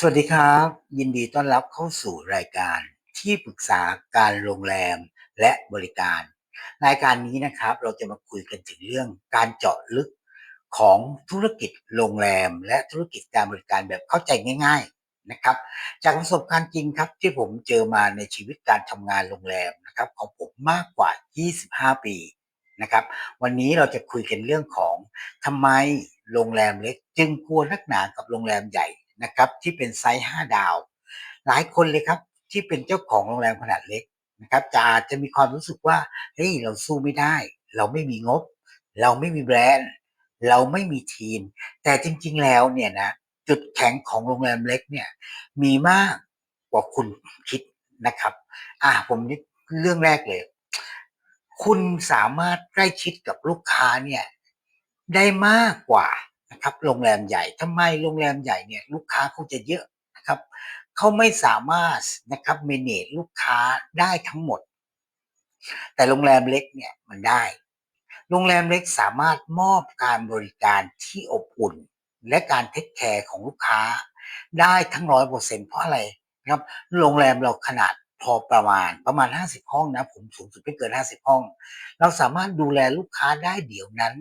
สวัสดีครับ ยินดีต้อนรับเข้าสู่รายการที่ปรึกษาการโรงแรมและบริการ รายการนี้นะครับเราจะมาคุยกันถึงเรื่องการเจาะลึกของธุรกิจโรงแรม และธุรกิจการบริการแบบเข้าใจง่าย ๆนะครับ จากประสบการณ์จริงครับที่ผมเจอมาในชีวิตการทำงานโรงแรมนะครับของผมมากกว่า 25 ปีนะครับ วันนี้เราจะคุยกันเรื่องของทำไมโรงแรมเล็ก จึงกลัวนักหนากับโรงแรมใหญ่ นะครับที่เป็นไซส์5ดาว หลายคนเลยครับที่เป็นเจ้าของโรงแรมขนาดเล็กนะครับจะอาจจะมีความรู้สึกว่าเฮ้ยเราสู้ไม่ได้ เราไม่มีงบ เราไม่มีแบรนด์ เราไม่มีทีม แต่จริงๆแล้วเนี่ยนะจุดแข็งของโรงแรมเล็กเนี่ยมีมากกว่าคุณคิดนะครับ อ่าผมนึกเรื่องแรกเลย คุณสามารถใกล้ชิดกับลูกค้าเนี่ยได้มากกว่า นะครับโรงแรมใหญ่ทำไมโรงแรมใหญ่เนี่ยลูกค้าเขาจะเยอะนะครับเขาไม่สามารถนะครับเมเนจลูกค้าได้ทั้งหมด แต่โรงแรมเล็กเนี่ยมันได้ โรงแรมเล็กสามารถมอบการบริการที่อบอุ่น และการเทคแคร์ของลูกค้า ได้ทั้งร้อยเปอร์เซ็นเพราะอะไรนะครับโรงแรมเราขนาดพอประมาณประมาณ 50 ห้องนะ ผมสูงสุดไม่เกิน 50 ห้อง เราสามารถดูแลลูกค้าได้เดี๋ยวนั้น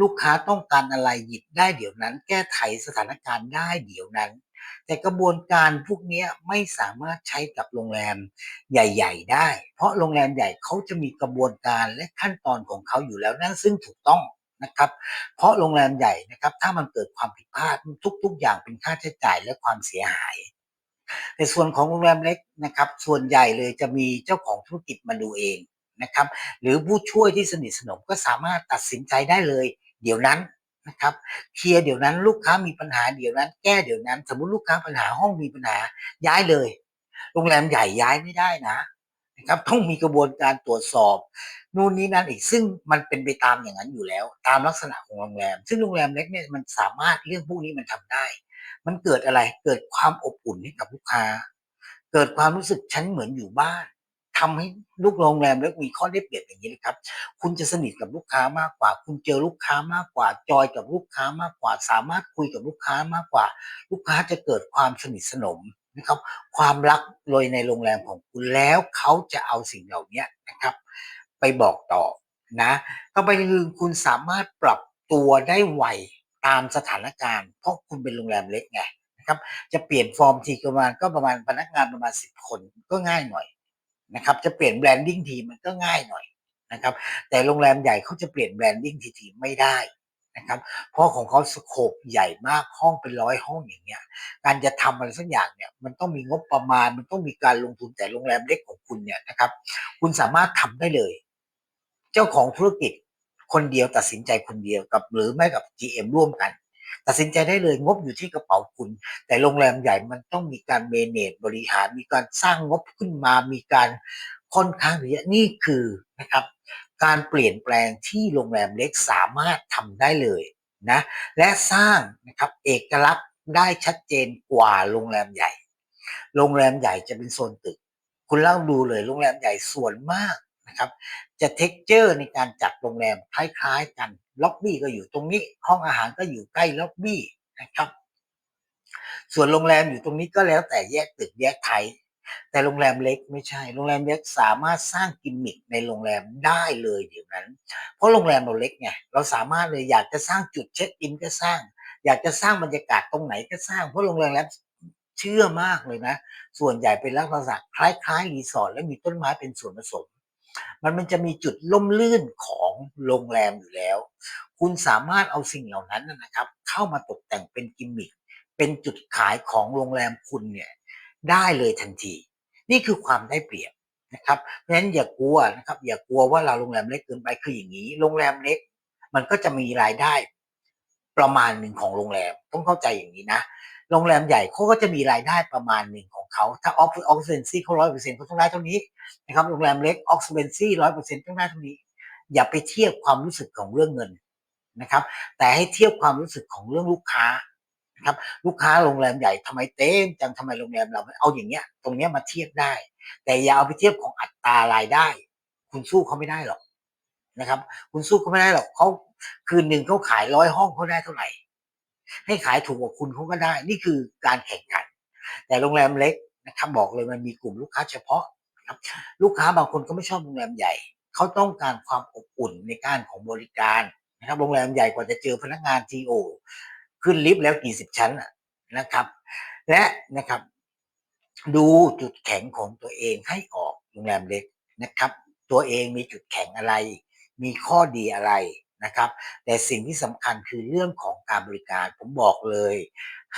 ลูกค้าต้องการอะไรหยิบได้เดี๋ยวนั้น แก้ไขสถานการณ์ได้เดี๋ยวนั้น แต่กระบวนการพวกนี้ไม่สามารถใช้กับโรงแรมใหญ่ ๆ ได้ เพราะโรงแรมใหญ่เขาจะมีกระบวนการและขั้นตอนของเขาอยู่แล้วนั่นซึ่งถูกต้องนะครับ เพราะโรงแรมใหญ่นะครับ ถ้ามันเกิดความผิดพลาดทุก ๆ อย่างเป็นค่าใช้จ่ายและความเสียหายในส่วนของโรงแรมเล็กนะครับ ส่วนใหญ่เลยจะมีเจ้าของธุรกิจมาดูเอง นะครับ หรือผู้ช่วยที่สนิทสนมก็สามารถตัดสินใจได้เลย เดี๋ยวนั้นนะครับเคลียร์เดี๋ยวนั้นลูกค้ามีปัญหาเดี๋ยวนั้น แก้เดี๋ยวนั้น สมมติลูกค้าปัญหาห้องมีปัญหาย้ายเลย โรงแรมใหญ่ย้ายไม่ได้นะนะครับต้องมีกระบวนการตรวจสอบนู่นนี่นั่นอีกซึ่งมันเป็นไปตามอย่างนั้นอยู่แล้ว ตามลักษณะของโรงแรม ซึ่งโรงแรมเล็กเนี่ยมันสามารถเรื่องพวกนี้มันทำได้ มันเกิดอะไรเกิดความอบอุ่นให้กับลูกค้า เกิดความรู้สึกฉันเหมือนอยู่บ้าน ทำให้ลูกโรงแรมแล้วมีข้อได้เปรียบอย่างนี้เลยครับ คุณจะสนิทกับลูกค้ามากกว่า คุณเจอลูกค้ามากกว่า จอยกับลูกค้ามากกว่า สามารถคุยกับลูกค้ามากกว่า ลูกค้าจะเกิดความสนิทสนมนะครับ ความรักโดยในโรงแรมของคุณแล้วเขาจะเอาสิ่งเหล่านี้นะครับ ไปบอกต่อนะต่อไปคือคุณสามารถปรับตัวได้ไวตามสถานการณ์ เพราะคุณเป็นโรงแรมเล็กไงนะครับจะเปลี่ยนฟอร์มทีประมาณก็ประมาณพนักงานประมาณสิบคนก็ง่ายหน่อย นะครับจะเปลี่ยนแบรนดิ้งทีมันก็ง่ายหน่อยนะครับแต่โรงแรมใหญ่เขาจะเปลี่ยนแบรนดิ้งทีทีไม่ได้นะครับเพราะของเขาสโคปใหญ่มากห้องเป็นร้อยห้องอย่างเงี้ยการจะทำอะไรสักอย่างเนี่ยมันต้องมีงบประมาณ มันต้องมีการลงทุนแต่โรงแรมเล็กของคุณเนี่ยนะครับคุณสามารถทำได้เลย เจ้าของธุรกิจคนเดียวตัดสินใจคนเดียวกับหรือไม่กับ GM ร่วมกัน ตัดสินใจได้เลยงบอยู่ที่กระเป๋าคุณ แต่โรงแรมใหญ่มันต้องมีการเมเนจบริหารมีการสร้างงบขึ้นมามีการค่อนข้างเยอะนี่คือนะครับ การเปลี่ยนแปลงที่โรงแรมเล็กสามารถทำได้เลยนะและสร้างนะครับเอกลักษณ์ได้ชัดเจนกว่าโรงแรมใหญ่ โรงแรมใหญ่จะเป็นโซนตึก คุณเล่าดูเลยโรงแรมใหญ่ส่วนมาก นะครับจะเท็กเจอร์ในการจัดโรงแรมคล้ายๆกันล็อบบี้ก็อยู่ตรงนี้ ห้องอาหารก็อยู่ใกล้ล็อบบี้นะครับ ส่วนโรงแรมอยู่ตรงนี้ก็แล้วแต่แยกตึกแยกไทยแต่โรงแรมเล็กไม่ใช่ โรงแรมเล็กสามารถสร้างกิมมิคในโรงแรมได้เลยเดี๋ยวนั้น เพราะโรงแรมเราเล็กไง เราสามารถเลยอยากจะสร้างจุดเช็คอินก็สร้าง อยากจะสร้างบรรยากาศตรงไหนก็สร้าง เพราะโรงแรมแล้วเชื่อมากเลยนะ ส่วนใหญ่เป็นลักษณะคล้ายๆรีสอร์ทและมีต้นไม้เป็นส่วนผสม มันมันจะมีจุดล่มลื่นของโรงแรมอยู่แล้ว คุณสามารถเอาสิ่งเหล่านั้นนะครับ เข้ามาตกแต่งเป็นกิมมิคเป็นจุดขายของโรงแรมคุณเนี่ยได้เลยทันที นี่คือความได้เปรียบนะครับเพราะฉะนั้นอย่ากลัวนะครับ อย่ากลัวว่าเราโรงแรมเล็กเกินไปคืออย่างนี้ โรงแรมเล็ก มันก็จะมีรายได้ประมาณหนึ่งของโรงแรมต้องเข้าใจอย่างนี้นะ โรงแรมใหญ่เขาก็จะมีรายได้ประมาณหนึ่งของเขาถ้าออฟออกซิเ n นซี่เขาร้อยเปอร์เซ็นต์เขาต้องได้เท่านี้นะครับโรงแรมเล็กออกซิเ n นซี่ร้อยเปอร์เซ็นต์ต้องได้เท่านี้ อย่าไปเทียบความรู้สึกของเรื่องเงินนะครับ แต่ให้เทียบความรู้สึกของเรื่องลูกค้านะครับลูกค้าโรงแรมใหญ่ทำไมเต็มจังทำไมโรงแรมเราเอาอย่างเงี้ย ตรงเนี้ยมาเทียบได้ แต่อย่าเอาไปเทียบของอัตรารายได้ คุณสู้เขาไม่ได้หรอกนะครับ คุณสู้เขาไม่ได้หรอกเขาคืนหนึ่งเขาขายร้อยห้องเขาได้เท่าไหร่ ให้ขายถูกกว่าคุณเขาก็ได้ นี่คือการแข่งขัน แต่โรงแรมเล็กนะครับบอกเลยมันมีกลุ่มลูกค้าเฉพาะครับลูกค้าบางคนก็ไม่ชอบโรงแรมใหญ่ เขาต้องการความอบอุ่นในการของบริการนะครับโรงแรมใหญ่กว่าจะเจอพนักงานทีโอขึ้นลิฟต์แล้วกี่สิบชั้นนะครับ และนะครับดูจุดแข็งของตัวเองให้ออกโรงแรมเล็กนะครับ ตัวเองมีจุดแข็งอะไร มีข้อดีอะไร นะครับ แต่สิ่งที่สำคัญคือเรื่องของการบริการผมบอกเลย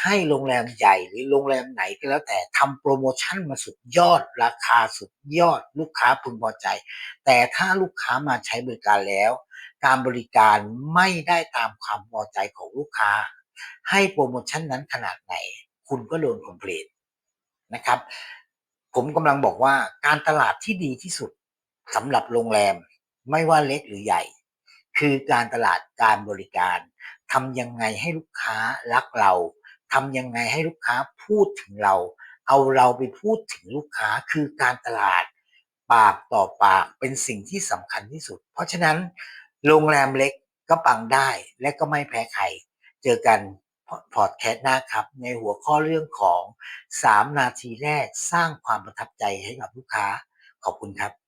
ให้โรงแรมใหญ่หรือโรงแรมไหนก็แล้วแต่ทำโปรโมชั่นมาสุดยอด ราคาสุดยอด ลูกค้าพึงพอใจ แต่ถ้าลูกค้ามาใช้บริการแล้ว การบริการไม่ได้ตามความพอใจของลูกค้า ให้โปรโมชั่นนั้นขนาดไหน คุณก็โดนคอมเพลนนะครับ ผมกำลังบอกว่าการตลาดที่ดีที่สุดสำหรับโรงแรมไม่ว่าเล็กหรือใหญ่ คือการตลาดการบริการทำยังไงให้ลูกค้ารักเราทำยังไงให้ลูกค้าพูดถึงเรา เอาเราไปพูดถึงลูกค้าคือการตลาดปากต่อปากเป็นสิ่งที่สำคัญที่สุด เพราะฉะนั้น โรงแรมเล็กก็ปังได้และก็ไม่แพ้ใครเจอกันพอดแคสต์หน้าครับ ในหัวข้อเรื่องของ 3 นาทีแรกสร้างความประทับใจให้กับลูกค้า ขอบคุณครับ